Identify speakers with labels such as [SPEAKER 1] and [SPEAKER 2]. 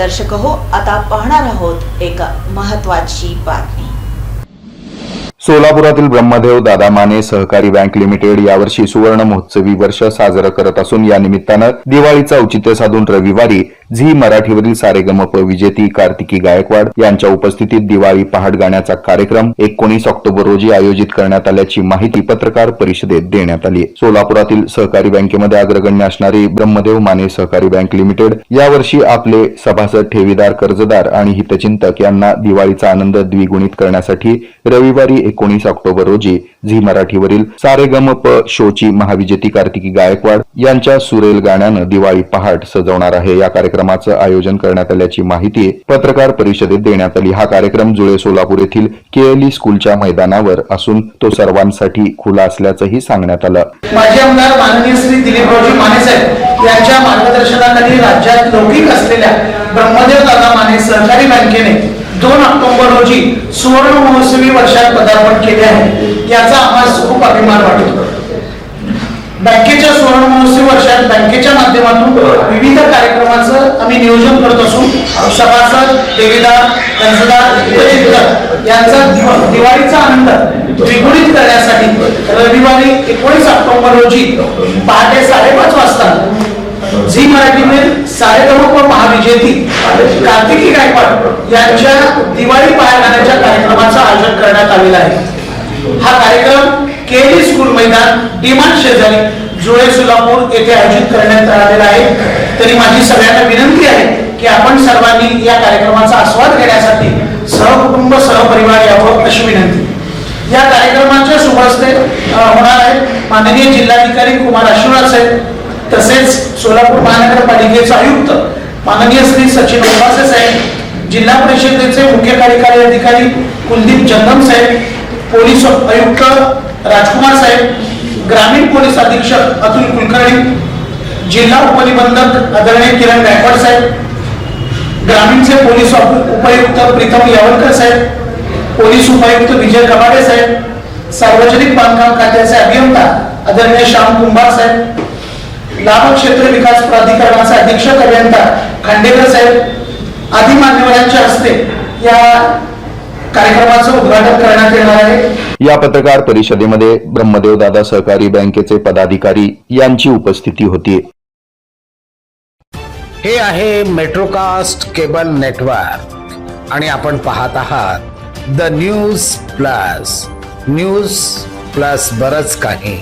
[SPEAKER 1] दर्शक हो आता पाहणार आहोत एक महत्वाची बातमी.
[SPEAKER 2] सोलापुरातील ब्रह्मदेव दादा माने सहकारी बँक लिमिटेड यावर्षी सुवर्ण महोत्सवी वर्ष साजरं करत असून या निमित्तानं दिवाळीचं औचित्य साधून रविवारी झी मराठीवरील सारेगमप विजेती कार्तिकी गायकवाड यांच्या उपस्थितीत दिवाळी पहाट गाण्याचा कार्यक्रम एकोणीस ऑक्टोबर रोजी आयोजित करण्यात आल्याची माहिती पत्रकार परिषदेत देण्यात आली. सोलापुरातील सहकारी बँकेमध्ये अग्रगण्य असणारी ब्रह्मदेव माने सहकारी बँक लिमिटेड यावर्षी आपले सभासद ठेवीदार कर्जदार आणि हितचिंतक यांना दिवाळीचा आनंद द्विगुणित करण्यासाठी रविवारी एकोणीस ऑक्टोबर रोजी झी मराठीवरील सारेगमप शोची महाविजेती कार्तिकी गायकवाड यांच्या सुरेल गाण्यानं दिवाळी पहाट सजवणार आहे. या कार्यक्रमाचं आयोजन करण्यात आल्याची माहिती पत्रकार परिषदेत देण्यात आली. हा कार्यक्रम जुळे सोलापूर येथील केएलई स्कूलच्या मैदानावर असून तो सर्वांसाठी खुला असल्याचंही सांगण्यात आलं.
[SPEAKER 3] माजी आमदार माननीय श्री दिलीपरावजी माने साहेब यांच्या मार्गदर्शनाखाली राज्यात लौकिक असलेल्या ब्रह्मदेव दादा माने सहकारी बँकेने दोन ऑक्टोबर रोजी सुवर्ण महोत्सवी वर्षात पदार्पण केले आहे. याचा आम्हाला खूप अभिमान वाटतो. बँकेच्या सुवर्ण महोत्सवी वर्षात बँकेच्या माध्यमातून विविध कार्यक्रमाचं आम्ही नियोजन करत असून सभासद देवीदार कंसदार यांचा दिवा- दिवाळीचा आनंद द्विगुणित करण्यासाठी रविवारी एकोणीस ऑक्टोबर रोजी पहाटे साडेपाच वाजता झी मराठीने सारेगमप महाविजेती. कार्तिकी गायकवाड यांच्या दिवाळी पायागाण्याच्या कार्यक्रमाचं आयोजन करण्यात आलेलं आहे. हा कार्यक्रम केली स्कूल मैदान डिमांड शेजारी जुळे सोलापूर येथे आयोजित करण्यात आलेला आहे. तरी माझी सगळ्यांना विनंती आहे की आपण सर्वांनी या कार्यक्रमाचा आस्वाद घेण्यासाठी सहकुटुंब सहपरिवार यावं अशी विनंती. या कार्यक्रमाच्या शुभहस्ते होणार आहे माननीय जिल्हाधिकारी कुमार आशीर्वाद साहेब तसेच सोलापूर महानगरपालिकेचे आयुक्त माननीय श्री सचिन उपासे साहेब जिल्हा परिषदेचे मुख्य कार्यकारी अधिकारी कुलदीप जंगम साहेब पोलीस आयुक्त राजकुमार साहेब ग्रामीण पोलीस अधीक्षक अतुल कुलकर्णी जिल्हा उपनिबंधक आदरणीय किरण गायकवाड साहेब ग्रामीणचे पोलीस उपायुक्त प्रीतम यावलकर साहेब पोलीस उपायुक्त विजय कबाडे साहेब सार्वजनिक बांधकाम खात्याचे अभियंता आदरणीय श्याम कुंभार साहेब लाभ क्षेत्र विकास प्राधिकरणाचे अधीक्षक अभियंता खांडेकर साहेब आदी मान्यवरांच्या हस्ते या कार्यक्रमाचं उद्घाटन करण्यात येणार आहे.
[SPEAKER 2] या पत्रकार परिषदेमध्ये ब्रह्मदेव दादा सहकारी बँकेचे पदाधिकारी यांची उपस्थिती होती.
[SPEAKER 4] हे आहे मेट्रोकास्ट केबल नेटवर्क. आणि आपण पाहत आहात the news plus. News plus बरच काही.